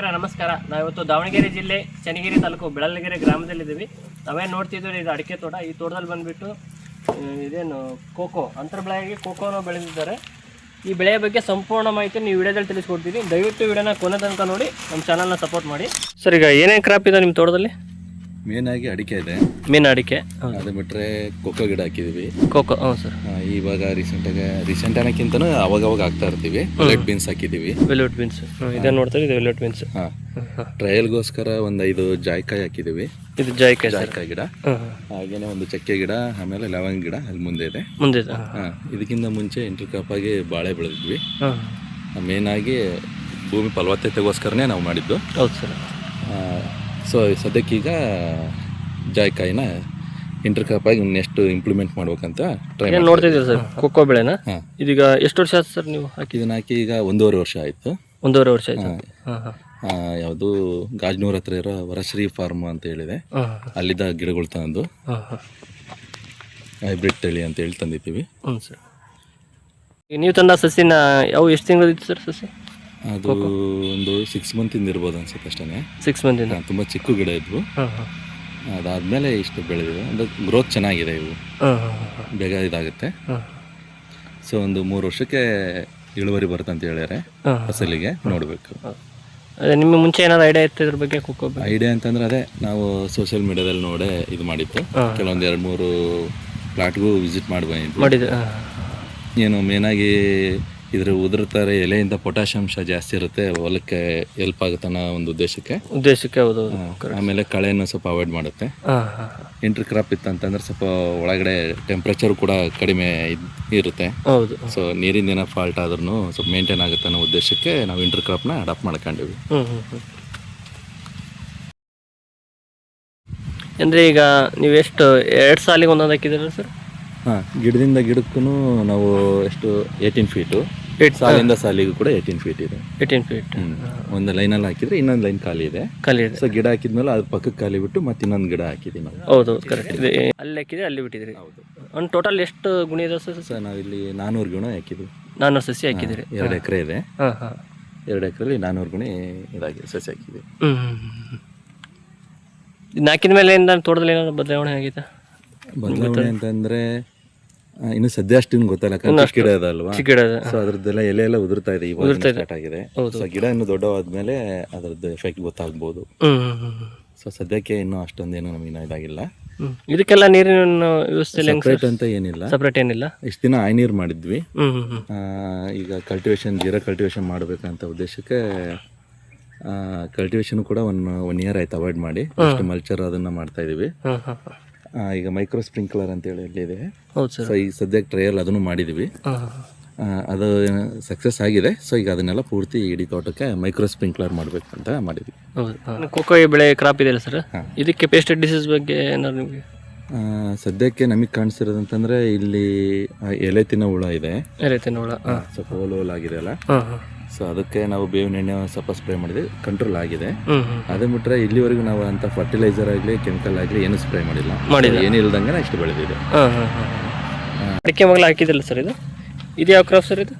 ನಮಸ್ಕಾರ ನಾವಿವತ್ತು ದಾವಣಗೆರೆ ಜಿಲ್ಲೆ ಚನ್ನಗಿರಿ ತಾಲೂಕು ಬೆಳಲಗೆರೆ ಗ್ರಾಮದಲ್ಲಿದ್ದೀವಿ. ನಾವೇನು ನೋಡ್ತಿದ್ದೀವಿ ಇದು ಅಡಿಕೆ ತೋಟ. ಈ ತೋಟದಲ್ಲಿ ಬಂದುಬಿಟ್ಟು ಇದೇನು, ಕೋಕೋ ಅಂತರ ಬೆಳೆಯಾಗಿ ಕೋಕೋನ ಬೆಳೆದಿದ್ದಾರೆ. ಈ ಬೆಳೆಯ ಬಗ್ಗೆ ಸಂಪೂರ್ಣ ಮಾಹಿತಿ ನೀವು ವಿಡಿಯೋದಲ್ಲಿ ತಿಳಿಸ್ಕೊಡ್ತೀವಿ. ದಯವಿಟ್ಟು ವಿಡಿಯೋನ ಕೊನೆ ತನಕ ನೋಡಿ, ನಮ್ಮ ಚಾನಲ್ನ ಸಪೋರ್ಟ್ ಮಾಡಿ. ಸರ್, ಈಗ ಏನೇನು ಕ್ರಾಪ್ ಇದೆ ನಿಮ್ಮ ತೋಟದಲ್ಲಿ? ಮೇನ್ ಆಗಿ ಅಡಿಕೆ ಇದೆ. ಮೇನ್ ಅಡಿಕೆ? ಹೌದು. ಅದು ಬಿಟ್ರೆ ಕೊಕ್ಕೋ ಗಿಡ ಹಾಕಿದೀವಿ ಕೋಕೋ ಹ್ಞೂ ಸರ್. ಆ, ಇವಾಗ ರೀಸೆಂಟಾಗಿ ರೀಸೆಂಟ್ ಅನ್ನೋಕ್ಕಿಂತನೂ ಅವಾಗ ಅವಾಗ ಹಾಕ್ತಾ ಇರ್ತೀವಿ. ರೆಡ್ ಬೀನ್ಸ್ ಹಾಕಿದೀವಿ ವೆಲ್ವೆಟ್ ಬೀನ್ಸ್ ಇದನ್ನು ನೋಡ್ತಾರೆ ಇದು ವೆಲ್ವೆಟ್ ಬೀನ್ಸ್ ಹಾ. ಟ್ರಯಲ್ಗೋಸ್ಕರ ಒಂದು ಐದು ಜಾಯ್ಕಾಯಿ ಹಾಕಿದೀವಿ ಇದು ಜಾಯ್ಕಾಯಿ ಸರ್. ಜಾಯ್ಕಾಯಿ ಗಿಡ. ಹಾಂ ಹಾಂ ಹಾಗೇನೆ ಒಂದು ಚಕ್ಕೆ ಗಿಡ ಆಮೇಲೆ ಲವಂಗ ಗಿಡ ಅಲ್ಲಿ ಮುಂದೆ ಇದೆ. ಮುಂದೆ ಇದೆ. ಹಾಂ. ಹಾ ಇದಕ್ಕಿಂತ ಮುಂಚೆ ಎಂಟ್ರಿ ಕ್ರಾಪ್ ಆಗಿ ಬಾಳೆ ಬೆಳೆದಿದ್ವಿ. ಹಾಂ ಮೇನ್ ಆಗಿ ಭೂಮಿ ಫಲವತ್ತತೆಗೋಸ್ಕರನೇ ನಾವು ಮಾಡಿದ್ದು. ಹೌದು ಸರ್. ಸೊ ಸದ್ಯಕ್ಕೀಗ ಜಾಯ್ಕಾಯಿನ ಇಂಟರ್ ಕ್ರಾಪ್ ಆಗಿ ನೆಕ್ಸ್ಟ್ ಇಂಪ್ಲಿಮೆಂಟ್ ಮಾಡ್ಬೇಕಂತ ಟ್ರೈ ಏನು ನೋಡ್ತಿದ್ದೀರಾ ಸರ್? ಖೋಖೋ ಬೆಳೆನ? ಹಾಂ. ಇದೀಗ ಎಷ್ಟು ವರ್ಷ ಆಯ್ತು ಸರ್ ನೀವು? ಹಾಕಿ ಇದನ್ನ ಹಾಕಿ ಈಗ ಒಂದೂವರೆ ವರ್ಷ ಆಯಿತು. ಒಂದೂವರೆ ವರ್ಷ ಆಯ್ತು. ಹಾಂ. ಹಾಂ ಯಾವುದು ಗಾಜ್ನೂರ್ ಹತ್ರ ಇರೋ ವರಶ್ರೀ ಫಾರ್ಮ್ ಅಂತ ಹೇಳಿದೆ. ಅಲ್ಲಿದ್ದ ಗಿಡಗಳು ತಂದು ಹೈಬ್ರಿಡ್ ತಳಿ ಅಂತ ಹೇಳಿ ತಂದಿದ್ದೀವಿ. ಹ್ಞೂ ಸರ್. ನೀವು ತಂದ ಸಸಿನ ಯಾವ ಎಷ್ಟು ತಿಂಗಳದಿತ್ತು ಸರ್ ಸಸಿ? ಅದು ಒಂದು ಸಿಕ್ಸ್ ಮಂತಿಂದ ಇರ್ಬೋದು ಅನ್ಸುತ್ತೆ ಅಷ್ಟೇ ಸಿಕ್ಸ್ ಮಂತಿಂದ ತುಂಬ ಚಿಕ್ಕ ಗಿಡ ಇದ್ವು. ಅದಾದ್ಮೇಲೆ ಇಷ್ಟು ಬೆಳೆದಿದೆ. ಅಂದರೆ ಗ್ರೋತ್ ಚೆನ್ನಾಗಿದೆ ಇವು. ಬೇಗ ಇದಾಗುತ್ತೆ. ಸೊ ಒಂದು ಮೂರು ವರ್ಷಕ್ಕೆ ಇಳುವರಿ ಬರುತ್ತೆ ಅಂತ ಹೇಳ್ಯಾರೆ. ಫಸಲಿಗೆ ನೋಡಬೇಕು. ಅದೇ ನಿಮ್ಮ ಮುಂಚೆ ಏನಾದ್ರು ಐಡಿಯಾ ಇತ್ತು ಇದ್ರ ಬಗ್ಗೆ ಕುಕ್ಕೋ ಐಡಿಯಾ ಅಂತಂದ್ರೆ ಅದೇ ನಾವು ಸೋಷಿಯಲ್ ಮೀಡಿಯಾದಲ್ಲಿ ನೋಡೇ ಇದು ಮಾಡಿತ್ತು ಕೆಲವೊಂದು ಎರಡು ಮೂರು ಪ್ಲಾಟ್ಗೂ ವಿಸಿಟ್ ಮಾಡಿ ಬಂದಿದ್ದು ಏನು ಮೇನಾಗಿ ಇದ್ರ ಉದುರ್ತಾರೆ ಎಲೆಯಿಂದ ಪೊಟ್ಯಾಷ್ ಅಂಶ ಜಾಸ್ತಿ ಇರುತ್ತೆ ಹೊಲಕ್ಕೆ ಹೆಲ್ಪ್ ಆಗುತ್ತೆ ಅನ್ನೋ ಒಂದು ಉದ್ದೇಶಕ್ಕೆ. ಉದ್ದೇಶಕ್ಕೆ ಹೌದು ಹೌದು. ಆಮೇಲೆ ಕಳೆಯನ್ನು ಸ್ವಲ್ಪ ಅವಾಯ್ಡ್ ಮಾಡುತ್ತೆ. ಹಾ ಹಾಂ ಹಾಂ. ಇಂಟರ್ ಕ್ರಾಪ್ ಇತ್ತಂತಂದ್ರೆ ಸ್ವಲ್ಪ ಒಳಗಡೆ ಟೆಂಪ್ರೇಚರ್ ಕೂಡ ಕಡಿಮೆ ಇದ್- ಇರುತ್ತೆ. ಹೌದು ಸೊ ನೀರಿಂದ ಏನೋ ಫಾಲ್ಟ್ ಆದ್ರೂ ಸ್ವಲ್ಪ ಮೇಂಟೈನ್ ಆಗುತ್ತೆ ಅನ್ನೋ ಉದ್ದೇಶಕ್ಕೆ ನಾವು ಇಂಟರ್ ಕ್ರಾಪ್ನ ಅಡಾಪ್ಟ್ ಮಾಡ್ಕೊಂಡಿವಿ. ಹ್ಮ್ ಅಂದರೆ ಈಗ ನೀವು ಎಷ್ಟು ಎರಡು ಸಾಲಿಗೆ ಒಂದೊಂದು ಹಾಕಿದ್ದೀರಾ ಸರ್? ಹಾಂ ಗಿಡದಿಂದ ಗಿಡಕ್ಕೂ ನಾವು ಎಷ್ಟು ಏಯ್ಟೀನ್ ಫೀಟು ಏಟ್ ಸಾಲಿಂದ ಸಾಲಿಗೂ ಕೂಡ ಏಯ್ಟೀನ್ ಫೀಟ್ ಇದೆ. Eighteen feet. ಒಂದು ಲೈನಲ್ಲಿ ಹಾಕಿದ್ರೆ ಇನ್ನೊಂದು ಲೈನ್ ಖಾಲಿ ಇದೆ. ಖಾಲಿ ಇದೆ. ಸೊ ಗಿಡ ಹಾಕಿದ್ಮೇಲೆ ಅದ್ರ ಪಕ್ಕಕ್ಕೆ ಖಾಲಿ ಬಿಟ್ಟು ಮತ್ತೆ ಇನ್ನೊಂದು ಗಿಡ ಹಾಕಿದ್ದೀವಿ ನಾವು. ಹೌದು ಹೌದು ಕರೆಕ್ಟ್ ಇದೆ. ಅಲ್ಲಿ ಹಾಕಿದ್ರೆ ಅಲ್ಲಿ ಬಿಟ್ಟಿದ್ರಿ. ಹೌದು. ಒಂದು ಟೋಟಲ್ ಎಷ್ಟು ಗುಣಿ ಇದೆ ಸರ್? ನಾವು ನಾವಿಲ್ಲಿ ನಾನ್ನೂರು ಗುಣ ಹಾಕಿದ್ವಿ. ನಾನ್ನೂರು ಸಸಿ ಹಾಕಿದ್ರಿ ಎರಡು ಎಕರೆ ಇದೆ. ಹಾಂ ಹಾಂ. ಎರಡು ಎಕರೆಲಿ ನಾನ್ನೂರು ಗುಣಿ ಇದಾಗಿದೆ ಸಸಿ ಹಾಕಿದ್ವಿ. ಹ್ಞೂ ಹಾಕಿದ ಮೇಲೆ ಏನ್ ತೋಟದಲ್ಲಿ ಏನಾದ್ರು ಬದಲಾವಣೆ ಆಗಿದೆ ಬದಲಾವಣೆ ಅಂತಂದ್ರೆ ಇನ್ನು ಸದ್ಯ ಅಷ್ಟು ಇನ್ನು ಗೊತ್ತಲ್ಲ ಚಿಕ್ಕ ಗಿಡ ಅದಲ್ವಾ? ಚಿಕ್ಕ ಗಿಡ ಇದೆ. ಸೊ ಅದ್ರದ್ದೆಲ್ಲ ಎಲೆ ಎಲ್ಲ ಉದುರ್ತಾ ಇದೆ. ಇವಾಗ ಸ್ಟಾರ್ಟ್ ಆಗಿದೆ. ಸೊ ಗಿಡ ಇನ್ನು ದೊಡ್ಡವಾದ್ಮೇಲೆ ಅದ್ರದ್ದು ಎಫೆಕ್ಟ್ ಗೊತ್ತಾಗ್ಬೋದು. ಹ್ಮ್ ಸೊ ಸದ್ಯಕ್ಕೆ ಇನ್ನೂ ಅಷ್ಟೊಂದೇನು ನಮಗೆ ಇದಾಗಿಲ್ಲ. ಹ್ಞೂ ಇದಕ್ಕೆಲ್ಲ ನೀರಿನ ವ್ಯವಸ್ಥೆ ಸಪ್ರೇಟ್ ಅಂತ ಏನಿಲ್ಲ. ಸಪ್ರೇಟ್ ಏನಿಲ್ಲ? ಇಷ್ಟು ದಿನ ಆಯ್ ನೀರು ಮಾಡಿದ್ವಿ ಆ, ಈಗ ಕಲ್ಟಿವೇಶನ್ ಜೀರಾ ಕಲ್ಟಿವೇಶನ್ ಮಾಡಬೇಕಂತ ಉದ್ದೇಶಕ್ಕೆ ಕಲ್ಟಿವೇಶನ್ ಕೂಡ ಒನ್ ಒನ್ ಇಯರ್ ಆಯ್ತು ಅವಾಯ್ಡ್ ಮಾಡಿ. ಮಲ್ಚರ್ ಅದನ್ನ ಮಾಡ್ತಾ ಇದೀವಿ. ಈಗ ಮೈಕ್ರೋ ಸ್ಪ್ರಿಂಕ್ಲರ್ ಅಂತೇಳಿ ಹೇಳಿ ಹೌದು ಸರ್. ಸೊ ಈಗ ಸದ್ಯಕ್ಕೆ ಟ್ರಯಲ್ ಅದನ್ನು ಮಾಡಿದ್ವಿ. ಅದು ಸಕ್ಸಸ್ ಆಗಿದೆ. ಸೊ ಈಗ ಅದನ್ನೆಲ್ಲ ಪೂರ್ತಿ ಇಡೀ ತೋಟಕ್ಕೆ ಮೈಕ್ರೋ ಸ್ಪ್ರಿಂಕ್ಲರ್ ಅಂತ ಮಾಡಿದ್ವಿ. ಹೌದು ಹಾಂ. ಬೆಳೆ ಕ್ರಾಪ್ ಇದೆಯಲ್ಲ ಸರ್. ಇದಕ್ಕೆ ಪೇಸ್ಟೆಡ್ ಡಿಸೀಸ್ ಬಗ್ಗೆ ಏನಾದ್ರು ನಿಮಗೆ? ಸದ್ಯಕ್ಕೆ ನಮಗೆ ಕಾಣಿಸಿರೋದಂತಂದ್ರೆ ಇಲ್ಲಿ ಎಲೆ ತಿನ್ನೋ ಹುಳ ಇದೆ. ಎಲೆ ತಿನ್ನೋ ಹುಳ ಸ್ವಲ್ಪ ಹೋಲ್ ಹೋಲ್ ಆಗಿದೆ ಅಲ್ಲ. ಸೊ ಅದಕ್ಕೆ ನಾವು ಬೇವಿನ ಎಣ್ಣೆ ಸ್ವಲ್ಪ ಸ್ಪ್ರೇ ಮಾಡಿದ್ವಿ. ಕಂಟ್ರೋಲ್ ಆಗಿದೆ. ಅದೇ ಬಿಟ್ರೆ ಇಲ್ಲಿವರೆಗೂ ನಾವು ಅಂತ ಫರ್ಟಿಲೈಸರ್ ಆಗಲಿ ಕೆಮಿಕಲ್ ಆಗಲಿ ಏನು ಸ್ಪ್ರೇ ಮಾಡಿಲ್ಲ. ಮಾಡಿಲ್ಲ. ಏನು ಇಲ್ದಂಗೆ ಇಷ್ಟು ಬೆಳೆದಿದೆ. ಅಡಿಕೆ ಮಗಳ ಹಾಕಿದಿಲ್ಲ ಸರ್ ಇದು? ಇದು ಯಾವ ಕ್ರಾಪ್ ಸರ್ ಇದು?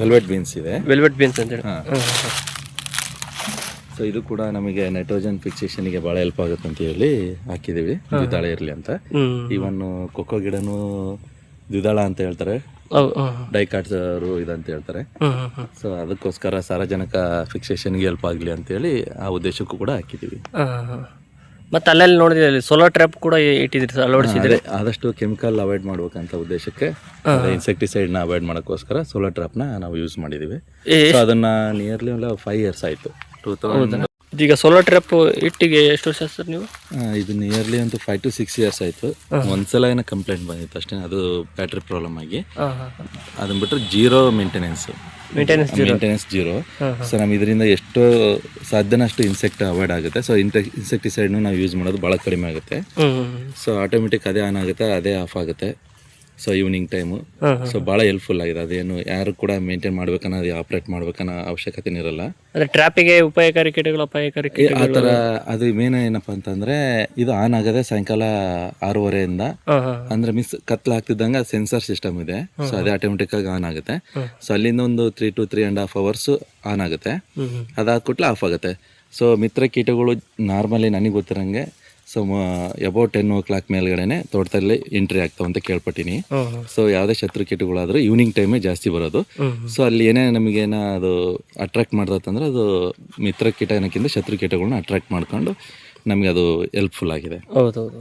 ವೆಲ್ವೆಟ್ ಬೀನ್ಸ್ ಇದೆ. ವೆಲ್ವೆಟ್ ಬೀನ್ಸ್ ಅಂತೇಳಿ ಹೇಳಿ. ಹಾಂ. ಹಾಂ ಸೊ ಇದು ಕೂಡ ನಮಗೆ ನೈಟ್ರೋಜನ್ ಫಿಕ್ಸೇಷನ್ಗೆ ಭಾಳ ಹೆಲ್ಪ್ ಆಗುತ್ತೆ ಅಂತ ಹೇಳಿ ಹಾಕಿದೀವಿ ದ್ವಿದಳ ಇರಲಿ ಅಂತ. ಈವನ್ ಇವನ್ ಕೊಕ್ಕೋ ಗಿಡನೂ ದ್ವಿದಳ ಅಂತ ಹೇಳ್ತಾರೆ. ಡೈಕಾಟ್ಸರು ಇದಂತ ಹೇಳ್ತಾರೆ. ಸೊ ಅದಕ್ಕೋಸ್ಕರ ಸಾರಜನಕ ಫಿಕ್ಸೇಷನ್ಗೆ ಹೆಲ್ಪ್ ಆಗಲಿ ಅಂತೇಳಿ ಆ ಉದ್ದೇಶಕ್ಕೂ ಕೂಡ ಹಾಕಿದ್ದೀವಿ. ಮತ್ತೆ ಅಲ್ಲಲ್ಲಿ ನೋಡಿದ್ರೆ ಸೋಲಾರ್ ಟ್ರ್ಯಾಪ್ ಕೂಡ ಇಟ್ಟಿದ್ರಿ ಅಳವಡಿಸಿದ್ರೆ? ಆದಷ್ಟು ಕೆಮಿಕಲ್ ಅವಾಯ್ಡ್ ಮಾಡ್ಬೇಕಂತ ಉದ್ದೇಶಕ್ಕೆ ಇನ್ಸೆಕ್ಟಿಸೈಡ್ನ ಅವಾಯ್ಡ್ ಮಾಡೋಕ್ಕೋಸ್ಕರ ಸೋಲಾರ್ ಟ್ರಾಪ್ನ ನಾವು ಯೂಸ್ ಮಾಡಿದ್ದೀವಿ. ಅದನ್ನ ನಿಯರ್ಲಿ ಒಂದು ಫೈವ್ ಇಯರ್ಸ್ ಆಯಿತು. ಟೂ ತೌಸಂಡ್ ಇದೀಗ ಸೋಲಾರ್ ಟ್ರ್ಯಾಪ್ ಇಟ್ಟಿಗೆ ಎಷ್ಟು ವರ್ಷ ಸರ್ ನೀವು? ಇದು ನಿಯರ್ಲಿ ಒಂದು ಫೈವ್ ಟು ಸಿಕ್ಸ್ ಇಯರ್ಸ್ ಆಯಿತು. ಒಂದ್ಸಲ ಏನೋ ಕಂಪ್ಲೇಂಟ್ ಬಂದಿತ್ತು ಅಷ್ಟೇ ಅದು ಬ್ಯಾಟ್ರಿ ಪ್ರಾಬ್ಲಮ್ ಆಗಿ. ಅದನ್ನ ಬಿಟ್ಟರೆ zero maintenance maintenance maintenance zero so ನಮ್ಮ ಇದರಿಂದ ಎಷ್ಟು ಸಾಧ್ಯನಷ್ಟು ಇನ್ಸೆಕ್ಟ್ ಅವಾಯ್ಡ್ ಆಗುತ್ತೆ. ಸೊ ಇನ್ಸೆಕ್ಟಿಸೈಡ್ನು ನಾವು ಯೂಸ್ ಮಾಡೋದು ಭಾಳ ಕಡಿಮೆ ಆಗುತ್ತೆ. ಸೊ ಆಟೋಮೆಟಿಕ್ ಅದೇ ಆನ್ ಆಗುತ್ತೆ ಅದೇ ಆಫ್ ಆಗುತ್ತೆ. ಸೊ ಈವ್ನಿಂಗ್ ಟೈಮು ಸೊ ಭಾಳ ಹೆಲ್ಪ್ಫುಲ್ ಆಗಿದೆ. ಅದೇನು ಯಾರು ಕೂಡ ಮೇಂಟೈನ್ ಮಾಡ್ಬೇಕನ್ನೋದು ಆಪ್ರೇಟ್ ಮಾಡ್ಬೇಕನ್ನ ಅವಶ್ಯಕತೆ ಇರಲ್ಲ. ಟ್ರಾಫಿಕ್ ಟ್ರಾಪಿಗೆ ಉಪಾಯಕಾರಿ ಕೀಟಗಳು ಅಪಾಯಕಾರಿ ಆ ಥರ ಅದು ಮೇನ್ ಏನಪ್ಪ ಅಂತಂದ್ರೆ ಇದು ಆನ್ ಆಗದೆ ಸಾಯಂಕಾಲ ಆರೂವರೆಯಿಂದ ಅಂದ್ರೆ ಮಿಸ್ ಕತ್ಲ ಆಗ್ತಿದ್ದಂಗೆ ಸೆನ್ಸರ್ ಸಿಸ್ಟಮ್ ಇದೆ. ಸೊ ಅದೇ ಆಟೋಮೆಟಿಕ್ ಆಗಿ ಆನ್ ಆಗುತ್ತೆ. ಸೊ ಅಲ್ಲಿಂದ ಒಂದು three to three and half hours on ಆಗುತ್ತೆ. ಅದಾದ ಕೂಡಲೇ ಆಫ್ ಆಗುತ್ತೆ. ಸೊ ಮಿತ್ರ ಕೀಟಗಳು ನಾರ್ಮಲಿ ನನಗೆ ಗೊತ್ತಿರಂಗೆ so about ten o'clock ಮೇಲ್ಗಡೆನೆ ತೋಟದಲ್ಲಿ ಎಂಟ್ರಿ ಆಗ್ತಾವ ಅಂತ ಕೇಳ್ಪಟ್ಟಿನಿ. ಸೊ ಯಾವುದೇ ಶತ್ರು ಕೀಟಗಳಾದರೂ ಈವ್ನಿಂಗ್ ಟೈಮೇ ಜಾಸ್ತಿ ಬರೋದು. ಸೊ ಅಲ್ಲಿ ಏನೇ ನಮಗೇನ ಅದು ಅಟ್ರಾಕ್ಟ್ ಮಾಡ್ದಂದ್ರೆ ಅದು ಮಿತ್ರ ಕೀಟ ಏನಕ್ಕಿಂತ ಶತ್ರು ಕೀಟಗಳನ್ನ ಅಟ್ರಾಕ್ಟ್ ಮಾಡ್ಕೊಂಡು ನಮಗೆ ಅದು ಹೆಲ್ಪ್ಫುಲ್ ಆಗಿದೆ. ಹೌದು ಹೌದು